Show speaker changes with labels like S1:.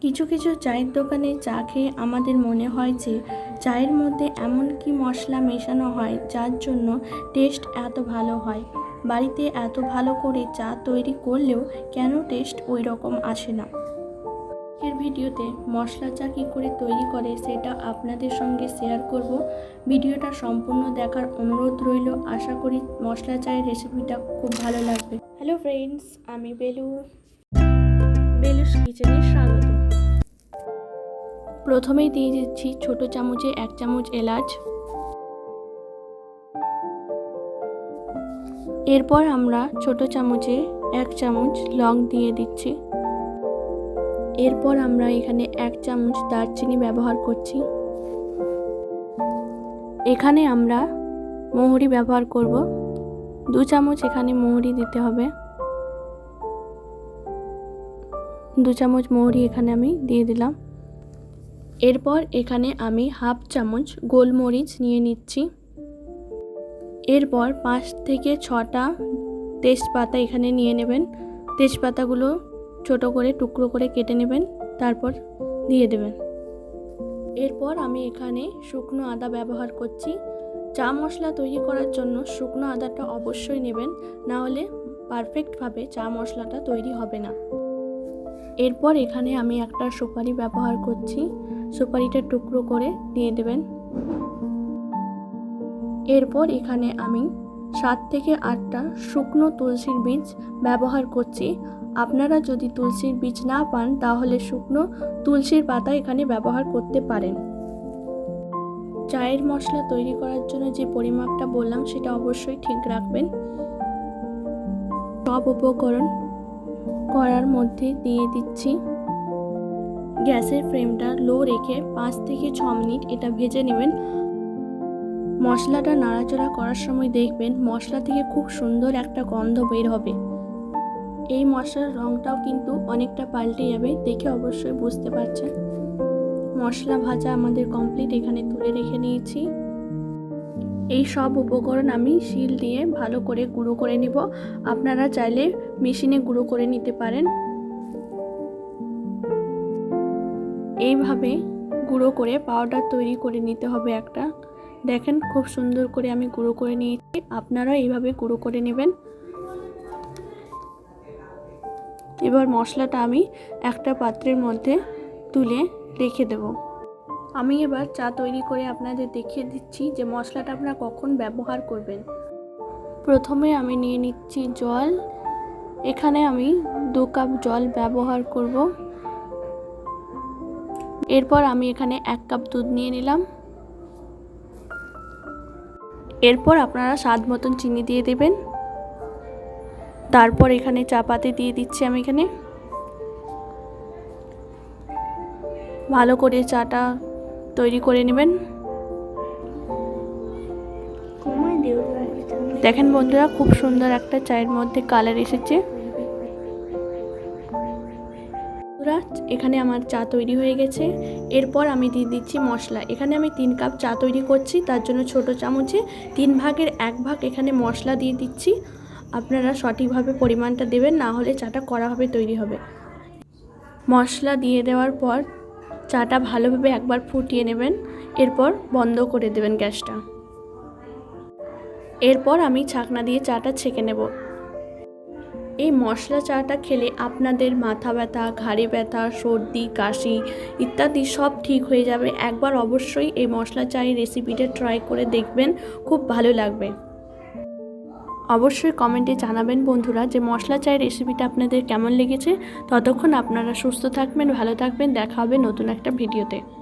S1: কিছু কিছু চায়ের দোকানে চা খেয়ে আমাদের মনে হয় যে, চায়ের মধ্যে এমন কি মশলা মেশানো হয় যার জন্য টেস্ট এত ভালো হয়? বাড়িতে এত ভালো করে চা তৈরি করলেও কেন টেস্ট ওই রকম আসে না? আজকের ভিডিওতে মশলা চা কী করে তৈরি করে সেটা আপনাদের সঙ্গে শেয়ার করব। ভিডিওটা সম্পূর্ণ দেখার অনুরোধ রইল। আশা করি মশলা চায়ের রেসিপিটা খুব ভালো লাগবে। হ্যালো ফ্রেন্ডস আমি বেলু। বেলুস কিচেনে স্বাগত। প্রথমেই দিয়ে দিচ্ছি ছোট চামচে এক চামচ এলাচ। এরপর আমরা ছোট চামচে এক চামচ লং দিয়ে দিচ্ছি। এরপর আমরা এখানে এক চামচ দারচিনি ব্যবহার করছি। এখানে আমরা মৌরি ব্যবহার করব। দু চামচ এখানে মৌরি দিতে হবে। দু চামচ মৌরি এখানে আমি দিয়ে দিলাম। এরপর এখানে আমি হাফ চামচ গোলমরিচ নিয়ে নিচ্ছি। এরপর পাঁচ থেকে ছটা তেজপাতা এখানে নিয়ে নেবেন। তেজপাতাগুলো ছোট করে টুকরো করে কেটে নেবেন, তারপর দিয়ে দেবেন। এরপর আমি এখানে শুকনো আদা ব্যবহার করছি। চা মশলা তৈরি করার জন্য শুকনো আদাটা অবশ্যই নেবেন, না হলে পারফেক্টভাবে চা মশলাটা তৈরি হবে না। এরপর এখানে আমি একটা সুপারি ব্যবহার করছি। সুপারিটা টুকরো করে দিয়ে দেবেন এরপর এখানে আমি সাত থেকে আটটা শুকনো তুলসীর বীজ ব্যবহার করছি। আপনারা যদি তুলসীর বীজ না পান, তাহলে শুকনো তুলসীর পাতা এখানে ব্যবহার করতে পারেন। চায়ের মশলা তৈরি করার জন্য যে পরিমাপটা বললাম, সেটা অবশ্যই ঠিক রাখবেন। সব উপকরণ করার মধ্যে দিয়ে দিচ্ছি। গ্যাসের ফ্লেমটা লো রেখে পাঁচ থেকে ছ মিনিট এটা ভেজে নেবেন। মশলাটা নাড়াচাড়া করার সময় দেখবেন মশলা থেকে খুব সুন্দর একটা গন্ধ বের হবে। এই মশলার রঙটাও কিন্তু অনেকটা পাল্টে যাবে, দেখে অবশ্যই বুঝতে পারছেন। মশলা ভাজা আমাদের কমপ্লিট এখানে তুলে রেখে নিয়েছি। এই সব উপকরণ আমি শিল দিয়ে ভালো করে গুঁড়ো করে নিব। আপনারা চাইলে মেশিনে গুঁড়ো করে নিতে পারেন। এইভাবে গুঁড়ো করে পাউডার তৈরি করে নিতে হবে একটা। দেখেন খুব সুন্দর করে আমি গুঁড়ো করে নিয়েছি। আপনারা এইভাবে গুঁড়ো করে নেবেন। এবার মশলাটা আমি একটা পাত্রের মধ্যে তুলে রেখে দেব। আমি এবার চা তৈরি করে আপনাদের দেখিয়ে দিচ্ছি যে মশলাটা আপনারা কখন ব্যবহার করবেন। প্রথমে আমি নিয়ে নিচ্ছি জল। এখানে আমি দু কাপ জল ব্যবহার করব। এরপর আমি এখানে এক কাপ দুধ নিয়ে নিলাম। এরপর আপনারা স্বাদ মতন চিনি দিয়ে দেবেন। তারপর এখানে চা পাতি দিয়ে দিচ্ছি আমি এখানে। ভালো করে চাটা তৈরি করে নেবেন। দেখেন বন্ধুরা, খুব সুন্দর একটা চায়ের মধ্যে কালার এসেছে। বন্ধুরা এখানে আমার চা তৈরি হয়ে গেছে। এরপর আমি দিয়ে দিচ্ছি মশলা। এখানে আমি তিন কাপ চা তৈরি করছি, তার জন্য ছোট চামচে তিন ভাগের এক ভাগ এখানে মশলা দিয়ে দিচ্ছি। আপনারা সঠিকভাবে পরিমাণটা দেবেন, না হলে চাটা কড়াভাবে তৈরি হবে। মশলা দিয়ে দেওয়ার পর চাটা ভালোভাবে একবার ফুটিয়ে নেবেন। এরপর বন্ধ করে দেবেন গ্যাসটা। এরপর আমি ছাকনা দিয়ে চাটা ছেঁকে নেব। এই মশলা চাটা খেলে আপনাদের মাথা ব্যথা, ঘাড়ে ব্যথা, সর্দি, কাশি ইত্যাদি সব ঠিক হয়ে যাবে। একবার অবশ্যই এই মশলা চায়ের রেসিপিটা ট্রাই করে দেখবেন, খুব ভালো লাগবে। অবশ্যই কমেন্টে জানাবেন বন্ধুরা যে মশলা চায়ের রেসিপিটা আপনাদের কেমন লেগেছে। ততক্ষণ আপনারা সুস্থ থাকবেন, ভালো থাকবেন, দেখা হবে নতুন একটা ভিডিওতে।